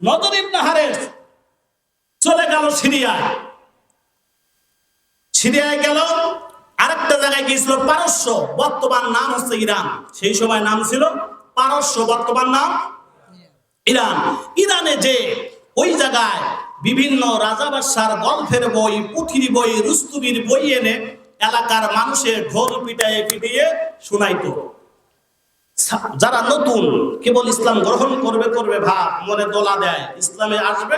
নজর ইবনে হারেস চলে গেল সিরিয়ায়। সিরিয়ায় গেল, আরেকটা জায়গায় গিয়েছিল পারস্য, বর্তমান নাম হচ্ছে ইরান। সেই সময় নাম ছিল পারস্য, বর্তমান নাম ইরান। ইরানে যে ওই জায়গায় বিভিন্ন রাজা বাদশার গল্পের বই, পুথির বই রুস্তুবির বই এনে এলাকার মানুষের ঢোল পিটায়ে পিটিয়ে শোনাইতো। যারা নতুন কেবল ইসলাম গ্রহণ করবে করবে ভাব, মনে দোলা দেয়, ইসলামে আসবে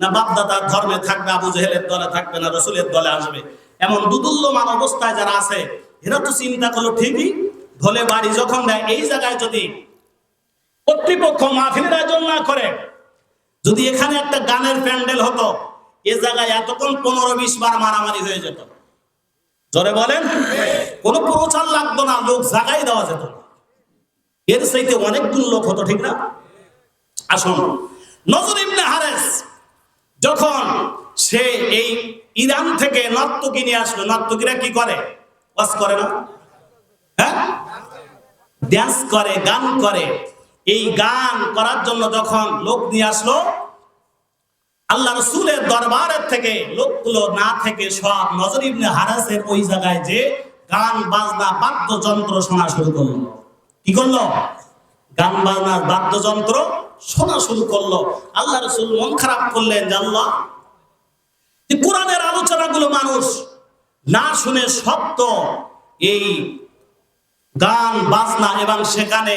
না বাপদাদার ধর্মে থাকবে, আবু জেহেলের দলে থাকবে না রসুলের দলে আসবে। এমন দুদুল্যমান অবস্থায় যারা আছে, এরা তো চিন্তা করল, ঠিকই ঢোলে বাড়ি যখন দেয়, এই জায়গায় যদি কর্তৃপক্ষ মাহফিলের আয়োজন না করে, যদি এখানে একটা গানের প্যান্ডেল হতো, এ জায়গায় এতক্ষণ পনেরো বিশ বার মারামারি হয়ে যেত। জোরে বলেন? কোনো প্রচার লাগতো না, লোক জায়গায় দেওয়া যেত না। এর চাইতে অনেকগুলো লোক হতো, ঠিক না? আসুন। নজর ইবনে হারেস যখন সে এই ইরান থেকে নর্তকী নিয়ে আসলো, নর্তকীরা কি করে? ওয়াজ করে না? হ্যাঁ? ড্যান্স করে, গান করে। এই গান করার জন্য যখন লোক নিয়ে আসলো, আল্লাহ রসুলের দরবারের থেকে লোকগুলো না থেকে সব নজর ইবনে হারাসের ওই জায়গায় যে গান, বাজনা, বাদ্যযন্ত্র শোনা শুরু করল। কি করল? গান বাজনার বাদ্যযন্ত্র শোনা শুরু করল। আল্লাহ রসুল মন খারাপ করলেন, যে আল্লাহ কোরআনের আলোচনাগুলো মানুষ না শুনে সত্য, এই গান, বাজনা এবং সেখানে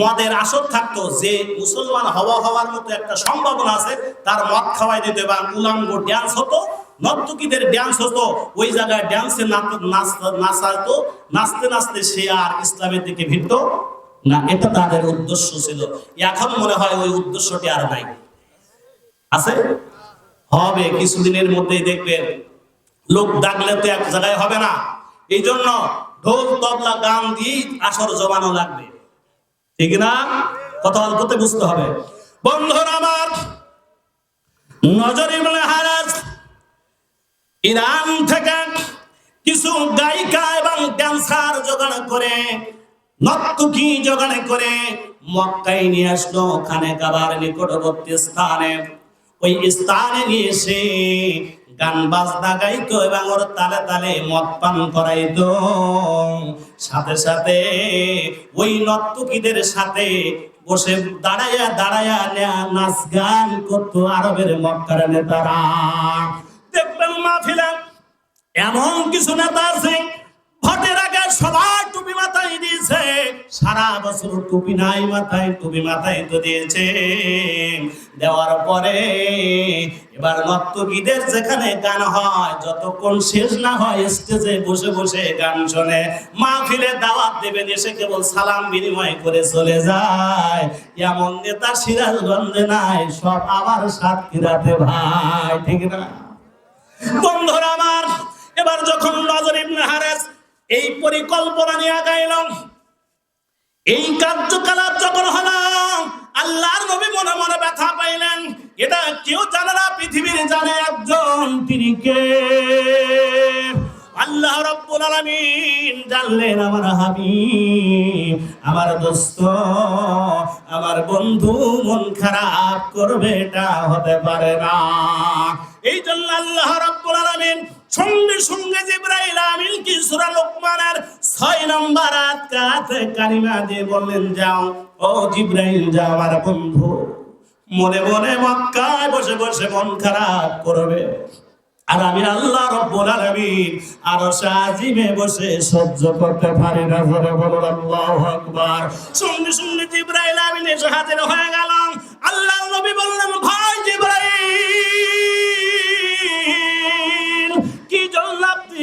মদের আসর থাকতো, যে মুসলমান হওয়া হওয়ার মতো একটা সম্ভাবনা আছে, তার মদ খাওয়াই দিত এবং উলাঙ্গ ড্যান্স হতো নর্তকীদের ড্যান্স হতো, ওই জায়গায় ড্যান্সে নাচাতো নাচতে নাচতে সে আর ইসলামের দিকে ভিড়ত না, এটা তাদের উদ্দেশ্য ছিল। এখন মনে হয় ওই উদ্দেশ্যটি আর নাই। আছে? হবে, কিছুদিনের মধ্যেই দেখবেন। লোক ডাকলে তো এক জায়গায় হবে না। এই জন্য ঢোল, তবলা, গান দিয়ে আসর জমানো লাগবে। ঠিক না? কথা অল্পতে বুঝতে হবে। বন্ধুরা আমার, নজর ইবনে হারাজ ইরান থেকে কিছু গায়িকা এবং ড্যান্সার জোগাড় করে, নর্তকী জোগাড় করে মক্কায় নিয়ে আসলো। ওখানে কাবার নিকটবর্তী স্থানে, ওই স্থানে নিয়ে এসে গান বাজনা গাইতো এবং ওর তালে তালে মদ পান করাইতো। সাথে সাথে ওই নর্তকীদের সাথে বসে দাঁড়াইয়া দাঁড়াইয়া নাচ গান করতো আরবের মক্কার নেতারা। দেখবেন এমন কিছু নেতা আছে, ভোটের আগে সবার টুপি মাথায় দিয়েছে, সারা বছর টুপি নাই মাথায়, টুপি মাথায় তো দিয়েছে। দেওয়ার পরে এবার নর্তকীদের যেখানে গান হয়, যতক্ষণ শেষ না হয় স্টেজে বসে বসে গান শোনে। মাহফিলে দাওয়াত দেবেন, এসে কেবল সালাম বিনিময় করে চলে যায়। এমন নেতা সিরাজগঞ্জে নাই, সব আবার সাতক্ষীরাতে ভাই, ঠিক না? বন্ধুরা আমার, এবার যখন নজর ইবনে হারেস এই পরিকল্পনা নিয়ে আগাইলাম এই কার্যকলাপ যখন হলো, আল্লাহর নবী মনে মনে ব্যথা পাইলেন, এটা কেউ জানে না, পৃথিবীর জানে একজন, তিনি কে? আল্লাহ রব্বুল আলামিন জানলেন, আমার হাবিব, আমার দোস্ত, আমার বন্ধু, মন খারাপ করবে, এটা হতে পারে না। এই জন্য আল্লাহ রব্বুল আলামিন সঙ্গে সঙ্গে জিব্রাইল সূরা লোকমানের 6 নম্বর আয়াতে কারিমা দিয়ে বললেন, যাও, ও জিব্রাইল, যাও আমার বন্ধু। মনে মনে মক্কায় বসে বসে মন খারাপ করবে। আর আমি আল্লাহ রব্বুল আলামিন আর সাজিমে বসে সহ্য করতে পারি না ধরে বলুন, আল্লাহু আকবার। সঙ্গে সঙ্গে জিব্রাইল আমিন এসে হাজির হয়ে গেলাম। আল্লাহ নবী বললেন, ভাই জিব্রাইল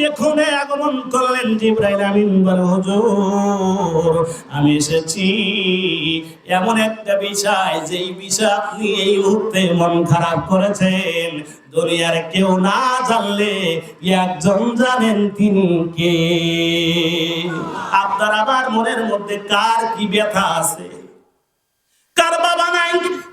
আগমন করলেন জিব্রাইল আমিন আমি এসেছি। এমন একটা বিষয়, যেই বিষয় আপনি এই মুহূর্তে মন খারাপ করেছেন, দুনিয়ার কেউ না জানলে একজন জানেন তিনি কে? আপনার আবার মনের মধ্যে কার কি ব্যথা আছে? কার বাবা নাই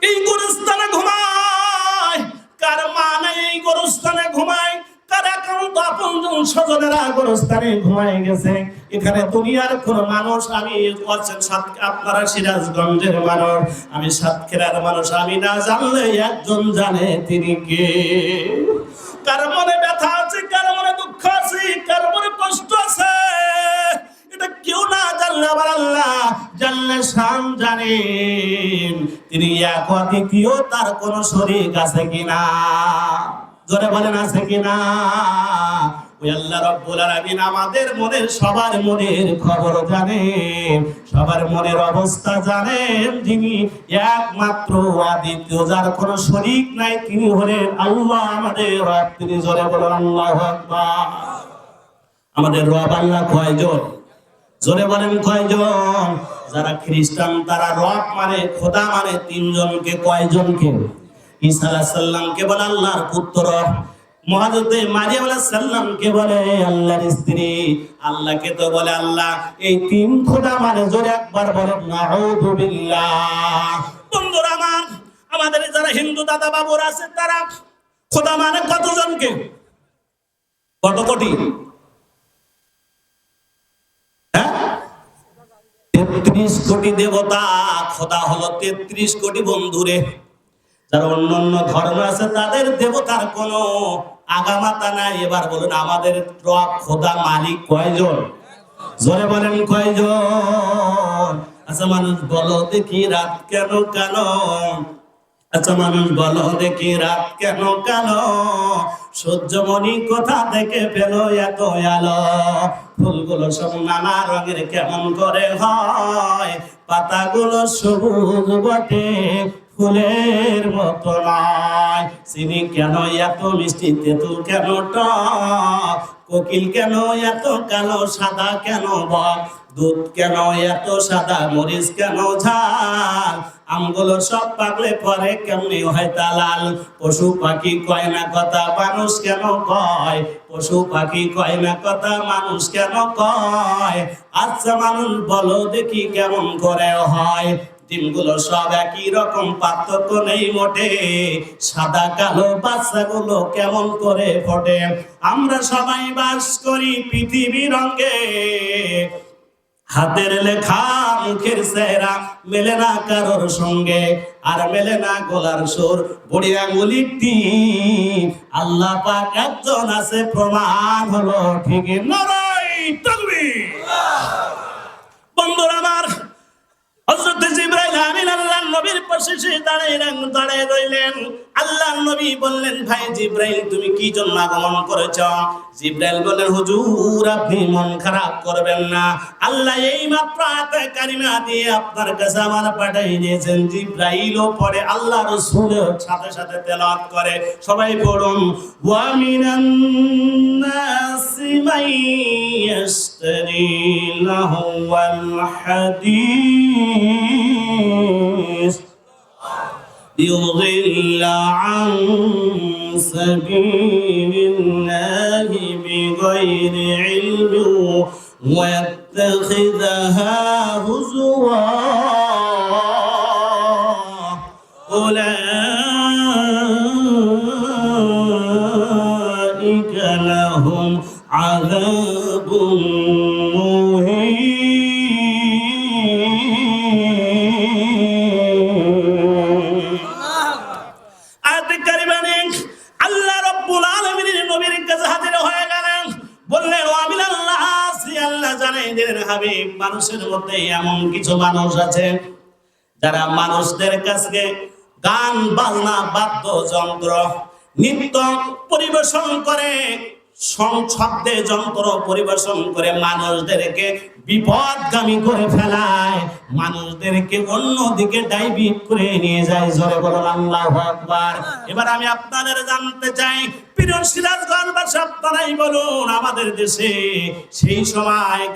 এই গরুস্থানে ঘুমায়? কার মা নাই এই গরুস্থানে ঘুমায়? কার একান্ত আপনজন স্বজনের গোরস্থানে ঘুমায় গেছে। এখানে দুনিয়ার কোন মানুষ, আমি বলছেন সাত আপনারা সিরাজগঞ্জের মানুষ। আমি সাতক্ষীরার মানুষ, আমি না জানলে একজন জানে তিনি কে। কার মনে ব্যথা আছে, কার মনে দুঃখ আছে, কার মনে কষ্ট আছে? এটা কেউ না জানলে আবার আল্লাহ জানলে শান জানেন। তিনি এক অদ্বিতীয় তার কোন শরীর আছে কিনা? জোরে বলেন, আছে কিনা? ওই আল্লাহ রব্বুল আলামিন আমাদের মনের, সবার মনের খবর জানেন। সবার মনের অবস্থা জানেন যিনি একমাত্র আদিত্য, যার কোনো শরীক নাই, তিনি হলেন আল্লাহ আমাদের রব। তিনি জোরে বলেন, আল্লাহু আকবার। আমাদের রব আল্লাহ কয়জন? জোরে বলেন, কয়জন? যারা খ্রিস্টান, তারা রব মানে খোদা মানে তিনজনকে, কয়জনকে? ঈসা বলে আল্লাহর পুত্র। মহাজতে মারিয়াম আল্লাহর স্ত্রী। আল্লাহকে তো বলে আল্লাহ, এই তিন খোদা মানে জোরে একবার বলেন, নাউযু বিল্লাহ। বন্ধুরা আমার, আমাদের যারা হিন্দু দাদা বাবুরা আছে, তারা খোদা মানে কতজনকে? কত কোটি? তেত্রিশ কোটি দেবতা, খোদা হলো তেত্রিশ কোটি বন্ধুরে। যারা অন্য অন্য ধর্ম আছে, তাদের দেবতার কোনো আগামাতা নাই। এবার বলুন, আমাদের রব, খোদা, মালিক কয়জন? জোরে বলেন, কয়জন? আচ্ছা মানুষ বলো, দেখি রাত কেন কেন আচ্ছা মানুষ বলো, দেখি রাত কেন কেন সূর্যমণি কোথা থেকে পেল এত আলো? ফুলগুলো সব নানা রঙের কেমন করে হয়? পাতাগুলো সবুজ বটে। ফুলের মতো নয় চিনি কেন এত মিষ্টি, তেঁতুল কেন টক? কোকিল কেন এত কালো, সাদা কেন বক? দুধ কেন এত সাদা, মরিচ কেন ঝাল? আমগুলো সব পাকলে পরে কেমনি হয় তালাল পশু পাখি কয় না কথা, মানুষ কেন কয়? পশু পাখি কয় না কথা, মানুষ কেন কয়? আচ্ছা মানুষ, বলো দেখি কেমন করে হয়। ডিমগুলো সব একই রকম, পার্থক্য নেই মোটে সাদা, কালো, বাচ্চাগুলো কেমন করে ফোটে? আমরা সবাই বাস করি পৃথিবী রঙ্গে হাতের লেখা, মুখের চেহারা মেলে না কারোর সঙ্গে, আর মেলে না গলার সুর, বড়ি আঙুলির টিপ। আল্লাহ পাক একজন আছে, প্রমাণ হলো ঠিক নরাই তকবীর! বন্ধুরা আমার, হযরত নবীর পাশে সে দাঁড়িয়ে দাঁড়িয়ে রইলেন। আল্লাহর নবী বললেন, ভাই জিব্রাইল, তুমি কি জন্য আগমন করেছ? জিব্রাইল বললেন, হুজুর, আপনি মন খারাপ করবেন না। আল্লাহ এই মাত্র কারিমা দিয়ে আপনার কাছে আমার পাঠাই দিয়েছেন। জিব্রাইলও পড়ে আল্লাহ রাসূলের সাথে সাথে তেলাওয়াত করে। সবাই পড়ুন, ওয়া মিনান নাসি লাহুয়াল হাদিস। يضل عن سبيل الله بغير علم ويتخذها মধ্যে এমন কিছু মানুষ আছে যারা মানুষদের কাছে গান, বাজনা, বাদ্যযন্ত্র, নৃত্য পরিবেশন করে শব্দে যন্ত্র পরিবেশন করে মানুষদেরকে বিপদগামী করে ফেলায়। মানুষদেরকে অন্যদিকে ডাইভিট করে নিয়ে যায়। জোরে বলুন, আল্লাহু আকবার। এবার আমি আপনাদের জানতে চাই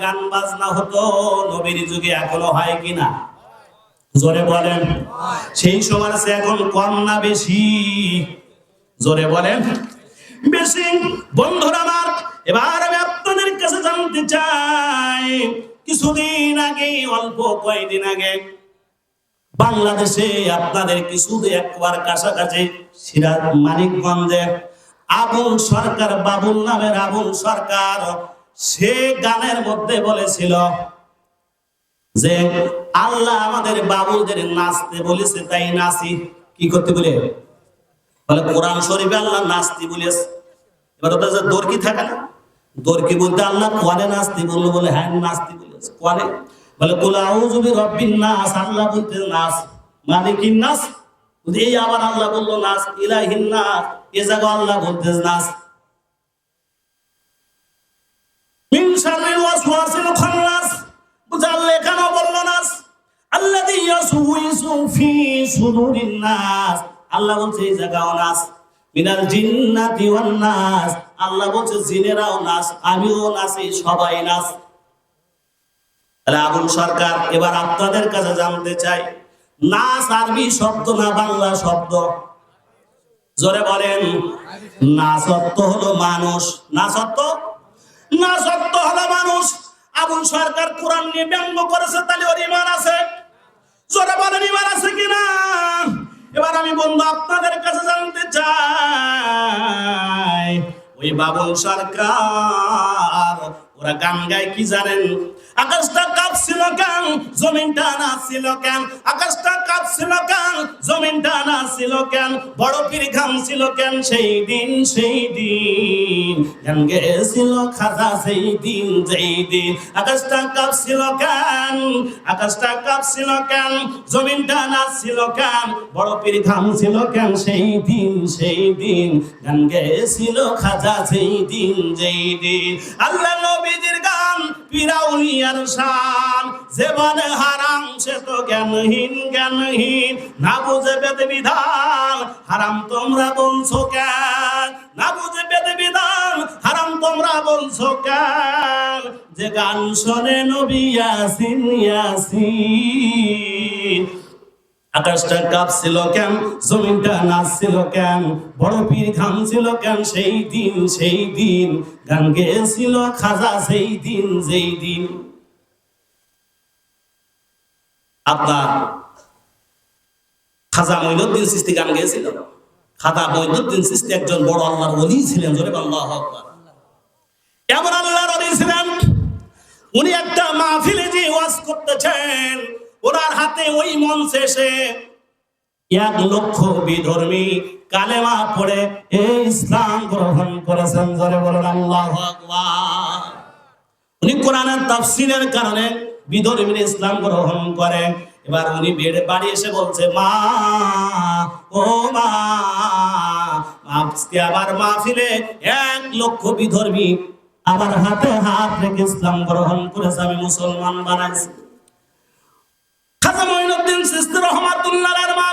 গান বাজনা এখনও হয় কিনা? জোরে বলেন। সেই সময় বেশি? জোরে বলেন। বেশি। বন্ধুরা আমার, এবার আমি আপনাদের কাছে জানতে চাই কিছুদিন আগে, অল্প কয়েকদিন আগে বাংলাদেশে আপনাদের কিছু একবার কাছাকাছি সিরাজ মানিকগঞ্জে আবুল সরকার, বাবুল নামের আবুল সরকার, সে গানের মধ্যে বলেছিল যে, আল্লাহ আমাদের বাবুদের নাচতে বলেছে, তাই নাচি। কি করতে বলে? কোরআন শরীফে আল্লাহ নাচতে বলেছে। এবার যে দরকি থাকে না? দরকি বলতে আল্লাহ কোয়ানে নাচতে বলল, বলে হ্যাঁ নাচতে বলেছে কোয়ানে বলে, কোলা আউজুবি রব্বিন নাস। আল্লাহ বলতে নাচ মালিকিন নাস? এই আবার আল্লাহ বলল নাচ ইলাহিন নাস। এ জায়গা আল্লাহ বলতে নাচ মিন শাররিল ওয়াসওয়াসিল খান্নাস। বুঝালে কেন বলল, নাস? আল্লাযী ইয়াসউইসু ফি সুদুরিন নাস। আল্লাহ বলছে, এই জায়গাও নাস। মিনাল জিন্নাতি ওয়ান নাস। আল্লাহ বলছে, জিনেরাও নাচ, আমিও নাচি, সবাই নাচ। তাহলে আবুল সরকার এবার আপনাদের কাছে জানতে চাই, নাচ আরবি শব্দ না বাংলা শব্দ? জোরে বলেন না সত্য হলো মানুষ। না সত্য না সত্য হলো মানুষ। আবুল সরকার কোরআন নিয়ে ব্যঙ্গ করেছে, তাহলে ওর ইমান আছে। জোরে বলেন ইমান আছে কিনা? এবার আমি বন্ধু আপনাদের কাছে জানতে চাই ওই বাবুল সরকার ওরা গান গায় কি জানেন? আকাশটা কাঁপছিল কেন? জমিনটা নাচছিল কেন? আকাশটা কাঁপছিল কেন? জমিনটা নাচছিল কেন? বড় পীর ঘামছিল কেন? সেই দিন সেই দিন। গান গেছিল খাজা সেই দিন, যেই দিন। আকাশটা কাঁপছিল কেন? আকাশটা কাঁপছিল কেন? জমিনটা নাচছিল কেন? বড় পীর ঘামছিল কেন? সেই দিন সেই দিন। গান গেছিল খাজা সেই দিন, যেই দিন। আল্লাহ নবীজির গান পিরাউনিয়ার শান যেবানে হারাম, সে তো জ্ঞানহীন জ্ঞানহীন। না বুঝে বেদ বিধান হারাম তোমরা বলছো কেন? না বুঝে বেদ বিধান হারাম তোমরা বলছো কেন? যে গান শোনে নবী ইয়াসিন ইয়াসিন। আকাশটা কাঁপছিল কেন? জমিনটা নাচছিল কেন? বড় পীর ঘামছিল কেন? সেই দিন সেই দিন। গান গেছিল খাজা, সেই দিন, যেই দিন। আপনার খাজা মঈনুদ্দিন সৃষ্টি গান গেছিল খাজা মঈনুদ্দিন সৃষ্টি একজন বড় আল্লাহর ওলি ছিলেন, জোরে আল্লাহ এমন আল্লাহর ওলি ছিলেন, উনি একটা মাহফিলে যে ওয়াজ করতেছেন ওনার হাতে ওই মঞ্চে এসে এক লক্ষ বিধর্মী কালেমা পড়ে এই ইসলাম গ্রহণ করেছেন জোরে বলেন আল্লাহু উনি কোরআনের তাফসিরের কারণে বিধর্মীর ইসলাম গ্রহণ করে। এবার উনি বেড়ে বাড়ি এসে বলছে, মা, ও মা, আজকে আবার মাহফিলে এক লক্ষ বিধর্মী আমার হাতে হাত রেখে ইসলাম গ্রহণ করেছে, আমি মুসলমান বানাইছি। রহমাতুল্লাহর মা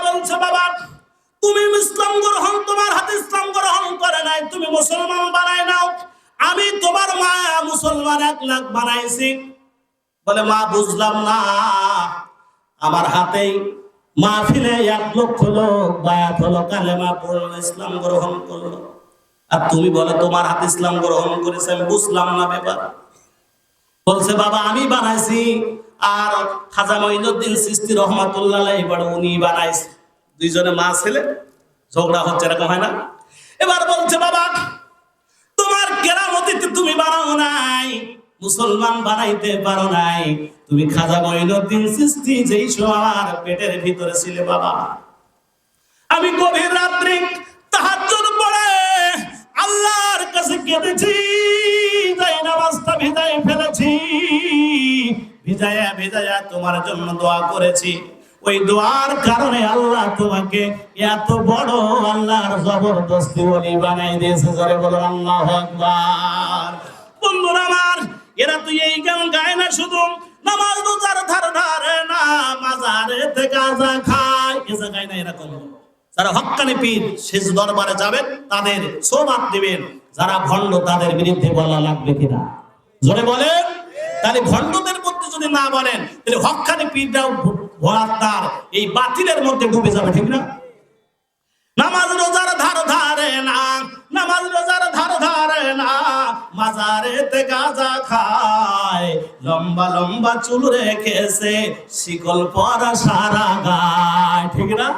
হাতে মা, মুসলমান এক বুঝলাম না। আমার লক্ষ লোক বায়াত হলো পড়ল, ইসলাম গ্রহণ করল। আর তুমি বলে, তোমার হাতে ইসলাম গ্রহণ করেছে, আমি বুঝলাম না ব্যাপার। বলছে, বাবা, আমি বানাইছি আর খাজা মঈনুদ্দিন সৃষ্টি রহমাতুল্লাহ এবার উনি বানাইছে। দুইজনে মা ছেলে, ঝগড়া হচ্ছে, এরকম হয় না? এবার বলছে, বাবা, তোমার কেরামতিতে তুমি বানাও নাই, মুসলমান বানাইতে পারো নাই। তুমি খাজা মঈনুদ্দিন সৃষ্টি যেই সময় পেটের ভিতরে ছিলে, বাবা। আমি গভীর রাত্রি তাহাজ্জুদ পড়ে আল্লাহর কাছে কেঁদেছি, তাই নামাজটা ভিজায় ফেলেছি। ভিজায়া ভিজায়া তোমার জন্য দোয়া করেছি। ওই দোয়ার কারণে আল্লাহ তোমাকে এত বড় আল্লাহর জবরদস্তি বলি বানাই দিয়েছে, জোরে বলো আল্লাহ বন্ধুরা আমার, এরা তুই এই গান গায় না শুধু, নামাজ ধার ধারে না, মাজারে খায়, এ জায়গায় না এরকম। যারা হক্কানি পীর, শেষ দরবারে যাবেন, তাদের সোমাত দিবেন। যারা ভণ্ড, তাদের বিরুদ্ধে বলা লাগবে কিনা? জোরে বলেন, তাহলে ভণ্ডদের যদি না বলেন, তাহলে হক্কানি পীররাও ভোলাত্তার এই বাতিলের মধ্যে ডুবে যাবে, ঠিক না? নামাজ রোজার ধার ধারে না, নামাজ রোজার ধার ধারে না, মাজারেতে গাজা খায়, লম্বা লম্বা চুল রেখেছে, শিকল পরা সারা গায়, ঠিক না?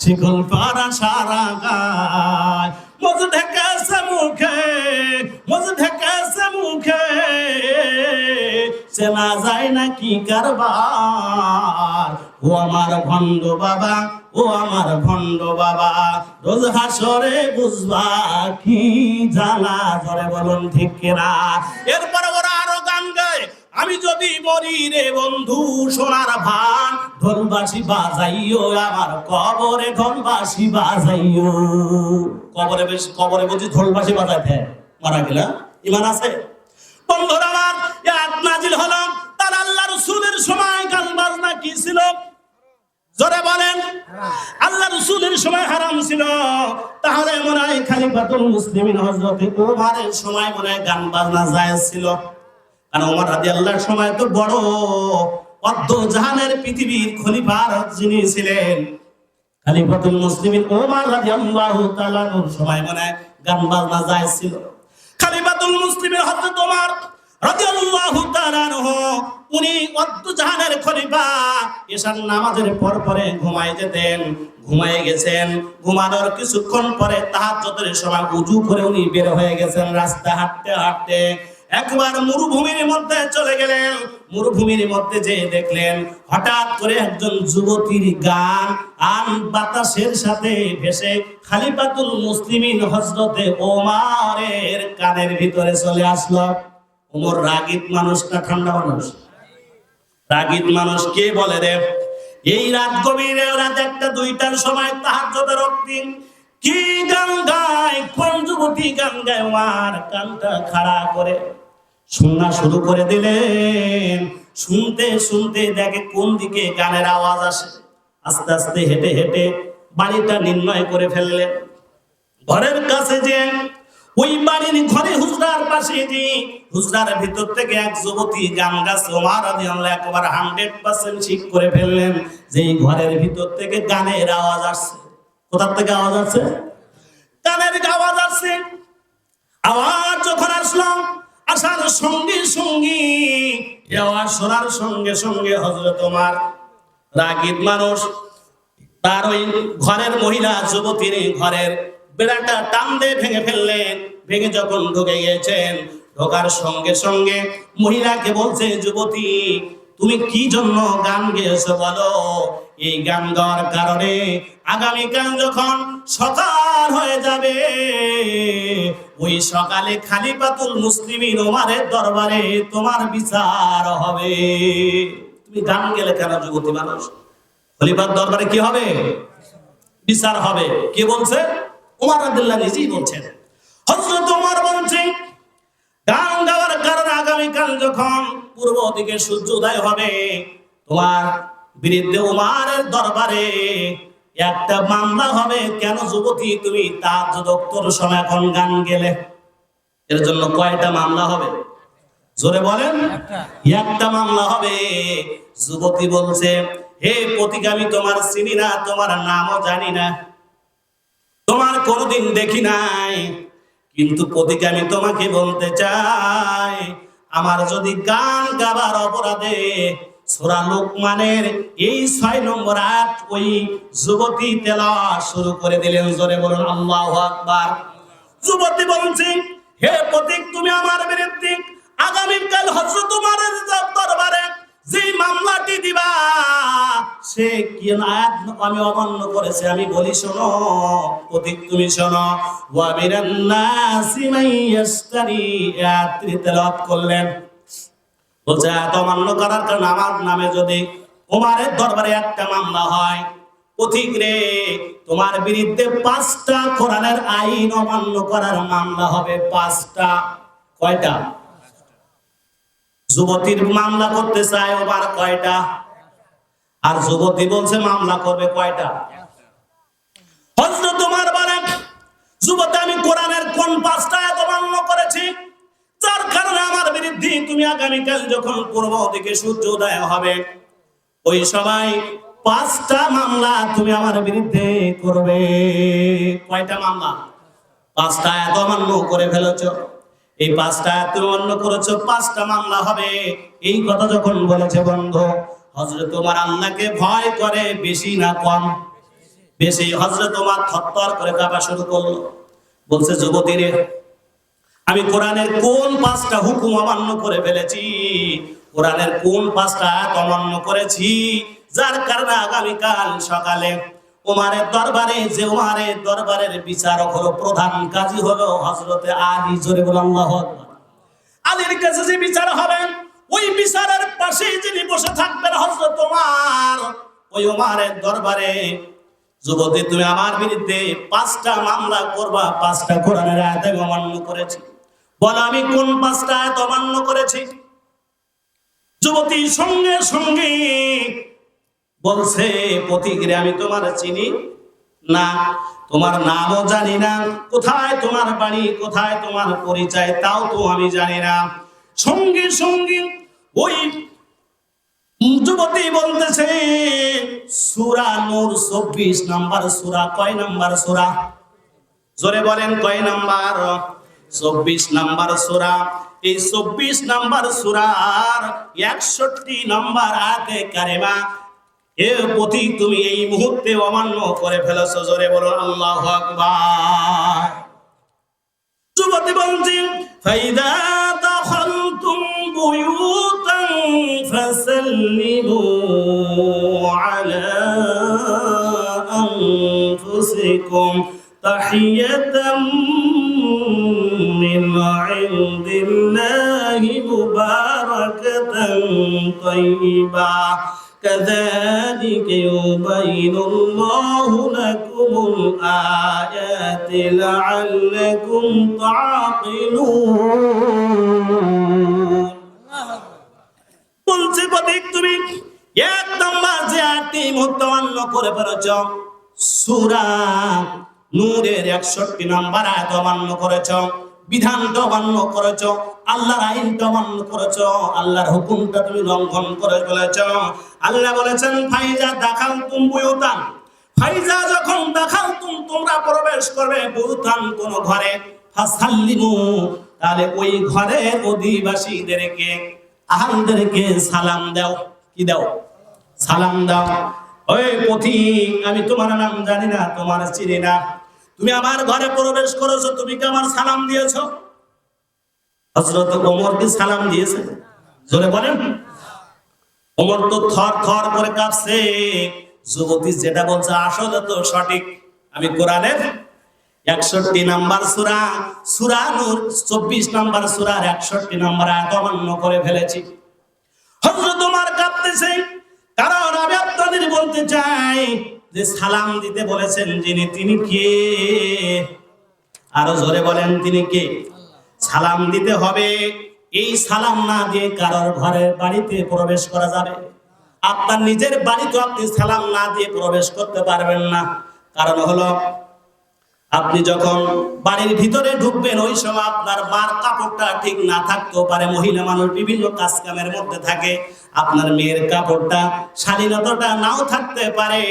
শিকল পারা সারা গায় মুখ ঢাকা মুখে মুখ ঢাকা মুখে চেনা যায় না কি কারবার? ও আমার ভণ্ড বাবা, ও আমার ভণ্ড বাবা, রোজ হাসরে বুঝবা কি জানা? ধরে বলুন, ঠিক কেনা? এরপর ওরা আরও গান গায়। আমি যদি মরি রে বন্ধু, সোনার ভান ঢোলবাসি বাজাইও, আমার কবরে ঢোলবাসি বাজাইও। কবরে বেশ, কবরে বলছি ঢোলবাসি বাজাইতে। মারা গেলা ইমান আছে? বন্ধুরা আমার এক নাজিল হলো, তার আল্লাহ রসুলের সময় গান বাজনা কি ছিল? জোরে বলেন। আল্লাহ রসুলের সময় হারাম ছিল। তাহলে মনে হয় খালিফাতুল মুসলিমিন হযরতে ওমরের সময় মনে হয় গান বাজনা জায়েজ ছিল। কারণ ওমর রাদিয়াল্লাহর সময় তো বড়। অর্ধ জাহানের পৃথিবীর খলিফার যিনি ছিলেন মুসলিমিন ওমর রাদিয়াল্লাহু তাআলার সময় ওমর তাআলা আনহু, উনি অদ্দ জাহানের খলিফা। এশার নামাজের পর পরে ঘুমায় যেতেন, ঘুমায় গেছেন। ঘুমানোর কিছুক্ষণ পরে তাহাজ্জুদের সময় উজু করে উনি বের হয়ে গেছেন রাস্তা হাঁটতে হাঁটতে। একবার মরুভূমির মধ্যে চলে গেলেন। মরুভূমির মধ্যে যে দেখলেন, হঠাৎ করে একজন যুবতীর গান আন বাতাসের সাথে ভেসে খালিফাতুল মুসলিমিন হজরতে ওমারের কানের ভিতরে চলে আসলো। ওমর রাগিত মানুষ না ঠান্ডা মানুষ? রাগিত মানুষ কে বলে রে? এই রাত গভীরে রাত একটা, দুইটার সময় তাহার রক্তিম। কি গান গায়? কোন যুবতী গান গায়? আমার কানটা খাড়া করে শোনা শুরু করে দিলেন। শুনতে শুনতে দেখে কোন দিকে গানের আওয়াজ আসে? আস্তে আস্তে হেঁটে হেঁটে বাড়িটা নির্ণয় করে ফেললেন। ঘরের কাছে যে ওই বাড়ির ঘরে হুজরার পাশে যে হুজরার ভিতর থেকে এক যুবতী গান গাছ ওমার রাদিয়াল্লাহু একবার হান্ড্রেড পার্সেন্ট ঠিক করে ফেললেন যে ঘরের ভিতর থেকে গানের আওয়াজ আসছে। কোথার থেকে আওয়াজ আসছে? গানের আওয়াজ আসছে। আওয়াজ যখন আসলাম আসার সঙ্গে সঙ্গে যাওয়ার সরার সঙ্গে সঙ্গে হজরত তোমার রাগিব মানুষ, তার ওই ঘরের মহিলা যুবতীর ঘরের বেড়াটা টান দিয়ে ভেঙে ফেললেন, ভেঙে যখন ঢুকে গিয়েছেন, ঢোকার সঙ্গে সঙ্গে মহিলাকে বলছে, যুবতী তুমি কি জন্য গান গেয়েছো বলো? এই গান গাওয়ার কারণে আগামীকাল যখন সকাল হয়ে যাবে, ওই সকালে খালিফাতুল মুসলিমিন ওমারের দরবারে তোমার বিচার হবে। তুমি গান গেলে কেন যুবতী মানুষ? খলিফার দরবারে কি হবে? বিচার হবে। কে বলছে? উমার আব্দুল্লাহ নিজেই বলছেন। হযরত উমর বলছেন গান কারণে আগামীকাল যখন পূর্ব দিকে সূর্য উদয় হবে তোমার বিরুদ্ধে উমারের দরবারে একটা মামলা হবে কেন যুবতী তুমি তার দপ্তর সময় এখন গান গেলে? এর জন্য কয়টা মামলা হবে? জোরে বলেন। একটা। মামলা হবে। যুবতী বলছে হে প্রতিগামী তোমার চিনি না তোমার নামও জানি না। তোমার কোনোদিন দেখি নাই। কিন্তু প্রতিকে আমি তোমাকে বলতে চাই আমার যদি গান গাবার অপরাধে সোরা লোকমানের এই ছয় নম্বর আট ওই যুবতী তেলা শুরু করে দিলেন, জোরে বলুন, আল্লাহ আকবার। যুবতী বলছি, হে প্রতীক, তুমি আমার বিরুদ্ধে আগামীকাল হজরত সে কি আয়াত আমি অমান্য করেছে। আমি বলি, শোনো প্রতীক তুমি শোনো। করলেন। বলছে, এত অমান্য করার কারণে আমার নামে যদি ওমারের দরবারে একটা মামলা হয় রে, তোমার বিরুদ্ধে পাঁচটা কোরআনের আইন অমান্য করার মামলা হবে। পাঁচটা। কয়টা? যুবতীর মামলা করতে চায় ওবার কয়টা? আর যুবতী বলছে, মামলা করবে কয়টা? তোমার যুবতী, আমি কোরআনের কোন পাঁচটা এত মান্য করেছি? যার কারণে আমার বিরুদ্ধে তুমি আগামীকাল যখন পূর্ব দিকে সূর্য উদয় হবে, ওই পাঁচটা মামলা তুমি আমার বিরুদ্ধে করবে। কয়টা মামলা? পাঁচটা এত মান্য করে ফেলেছ। এই পাঁচটা এত অন্য করেছ, পাঁচটা মামলা হবে। এই কথা যখন বলেছে বন্ধু হজরত তোমার আল্লাহকে ভয় করে বেশি না কম। বেশি হজরত তোমার থরথর করে কাঁপা শুরু করল। বলছে, যুবতীরে, আমি কোরআনের কোন পাঁচটা হুকুম অমান্য করে ফেলেছি? কোরআনের কোন পাঁচটা অমান্য করেছি? যার কারণে আগামীকাল সকালে উমারের দরবারে, যে উমারের দরবারের বিচারক হলো প্রধান কাজী হলো হজরতে আলী, জোরে বলে আল্লাহু। আলীর কাছে যে বিচার হবেন ওই বিচারের ওই ওমারের দরবারে, যুবতী, তুমি আমার বিরুদ্ধে পাঁচটা মামলা করবা, পাঁচটা কোরআনের আয়াত অমান্য করেছি। বলো, আমি কোন পাঁচটা আয়াত অমান্য করেছি? যুবতী সঙ্গে সঙ্গে বলছে, প্রতিক্রিয়া আমি তোমার চিনি না, তোমার নামও জানি না, কোথায় তোমার বাড়ি কোথায় তোমার পরিচয়, তাও তো আমি জানি না। সঙ্গে সঙ্গে ওই যুবতী বলতেছে, সুরা নূর চব্বিশ নাম্বার সুরা, কয় নাম্বার সুরা? জোরে বলেন, কয় নাম্বার? চব্বিশ নাম্বার সুরা। এই চব্বিশ নাম্বার সুরার একষট্টি নাম্বার আগে কারেমা এ প্রতি তুমি এই মুহূর্তে অমান্য করে ফেলেছ। জোরে বলো আল্লাহ আকবার। যুবতী বলছি, ফাইদা فسلموا على أنفسكم تحية من عند الله مباركة طيبة. كذلك يبين الله لكم الآيات لعلكم تعقلون. আটটি মুক্তমান্য করে পেরেছ সুরা নূরের একষট্টি নম্বর অমান্য করেছ। অমান্য করেছ। আল্লাহর অমান্য করেছ। আল্লাহর হুকুমটা তুমি লঙ্ঘন করে ফেলেছ। আল্লাহ বলেছেন, ফাইজা দেখাল তুম ফাইজা যখন দেখাল তুম তোমরা প্রবেশ করবে কোন ঘরে। ফাসাল্লিমু, তাহলে ওই ঘরের অধিবাসীদেরকে, আহালদেরকে সালাম দাও। কি দাও? সালাম দাও। ওই পথিক, আমি তোমার নাম জানি না, তোমার চিনি না। তুমি আমার ঘরে প্রবেশ করেছ, তুমি কি আমার সালাম দিয়েছ? হজরত ওমর কি সালাম দিয়েছে? জোরে বলেন। ওমর তো থর থর করে কাঁপছে। যুবতী যেটা বলছে, আসলে তো সঠিক। আমি কোরআনের একষট্টি নাম্বার সুরা সুরা নূর, চব্বিশ নাম্বার সুরার একষট্টি নাম্বার আয়াত অমান্য করে ফেলেছি। হজরত তোমার কাঁপতেছে। কারণ আমি আপনাদের বলতে চাই যে সালাম দিতে বলেছেন যিনি, তিনি কে? আরও জোরে বলেন, তিনি কে? সালাম দিতে হবে। এই সালাম না দিয়ে কারোর ঘরের বাড়িতে প্রবেশ করা যাবে। আপনার নিজের বাড়িতে আপনি সালাম না দিয়ে প্রবেশ করতে পারবেন না। কারণ হলো আপনি যখন বাড়ির ভিতরে ঢুকবেন, ওই সময় আপনার মার কাপড়টা ঠিক না থাকতেও পারে। মহিলা মানুষ বিভিন্ন কাজ কামের মধ্যে থাকে। আপনার মেয়ের কাপড়টা শালীনতাটা নাও থাকতে পারে,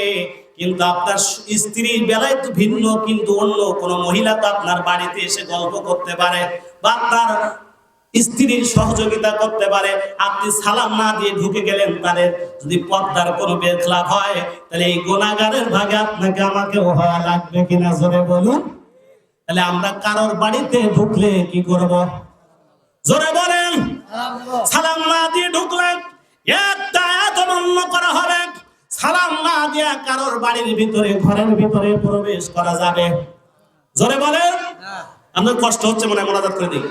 কিন্তু আপনার স্ত্রীর বেলায় তো ভিন্ন, কিন্তু অন্য কোনো মহিলা তো আপনার বাড়িতে এসে গল্প করতে পারে বা আপনার স্ত্রীর সহযোগিতা করতে পারে। আপনি সালাম না দিয়ে ঢুকে গেলেন তাহলে যদি পদ্মার কোনো বেখলাপ হয় তাহলে এই গোনাগারের ভাগে আপনাকে আমাকে হওয়া লাগবে কিনা জোরে বলুন? তাহলে আমরা কারোর বাড়িতে ঢুকলে কি করব? জোরে বলেন। সালাম না দিয়ে ঢুকলেন করা হবে। সালাম না দিয়ে কারোর বাড়ির ভিতরে ঘরের ভিতরে প্রবেশ করা যাবে। জোরে বলেন। আমাদের কষ্ট হচ্ছে মনে হয় মোনাজাত করে দিই